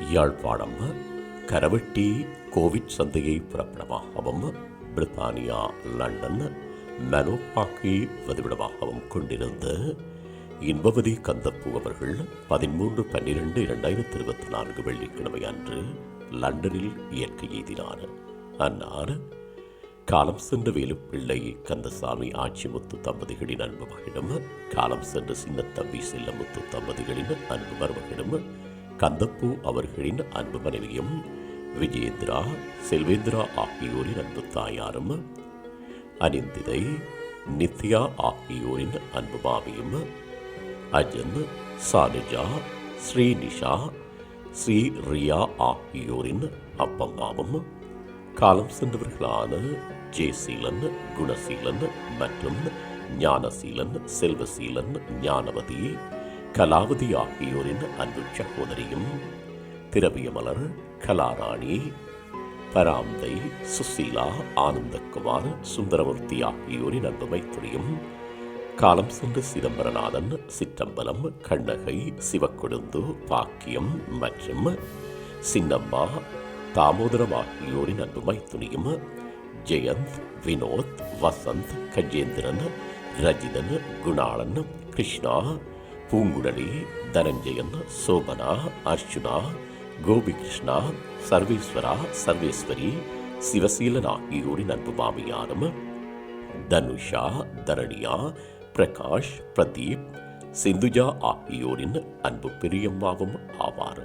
Yazhpanam Karavetti Covid சந்தையை புறப்படமாகவும் பிரித்தானியா London மனோபாக்கி வதிவிடமாகவும் கொண்டிருந்த இன்பவதி கந்தப்பு அவர்கள் பதிமூன்று பன்னிரண்டு இரண்டாயிரத்தி இருபத்தி நான்கு வெள்ளிக்கிழமை அன்று லண்டனில் இயற்கை எய்தினார். அன்னார் காலம் சென்ற வேலுப்பிள்ளை கந்தசாமி ஆட்சிமுத்து தம்பதிகளின் அன்பு மகிழும் காலம் சென்ற சின்னத்தம்பி செல்லமுத்து தம்பதிகளின் அன்பு மருமகிடம் கந்தப்பு அவர்களின் அன்பு மனைவியும் விஜயேந்திரா செல்வேந்திரா ஆகியோரின் அன்பு தாயாரும் அனிந்திதை நித்யா ஆகியோரின் அன்பு மாமியும் அஜன் சானுஜா ஸ்ரீநிஷா ஸ்ரீ ரியா ஆகியோரின் அப்பம்மாவும் காலம் சென்றவர்களான ஜெயசீலன் குணசீலன் மற்றும் ஞானசீலன் செல்வசீலன் ஞானவதி கலாவதி ஆகியோரின் அன்பு சகோதரியும் திரவியமலர் கலாராணி பராந்தை சுசீலா ஆனந்தகுமார் சுந்தரமூர்த்தி ஆகியோரின் அன்பு மைத்துரியும் காலம் சென்ற சிதம்பரநாதன் சிற்றம்பலம் கண்ணகை சிவக்கொழுந்து பாக்கியம் மற்றும் சின்னம்மா தாமோதரம் ஆகியோரின் அன்பு மைத்துனியும் ஜெயந்த் வினோத் வசந்த் கஜேந்திரன் ரஜிதன் குணாளன் கிருஷ்ணா பூங்குழலி தனஞ்சயன் சோபனா அர்ச்சுனா கோபிகிருஷ்ணா சர்வேஸ்வரா சர்வேஸ்வரி சிவசீலன் ஆகியோரின் அன்பு மாமியாரும் தனுஷா தரணியா பிரகாஷ் பிரதீப் சிந்துஜா ஆகியோரின் அன்பு பெரியம்மாவும் ஆவார்.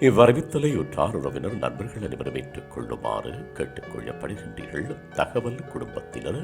இவ்வறிவித்தலை உற்றார் உறவினர் நண்பர்கள் அனைவரும் ஏற்றுக்கொள்ளுமாறு கேட்டுக்கொள்ளப்படுகின்றீர்கள். தகவல் குடும்பத்தினர்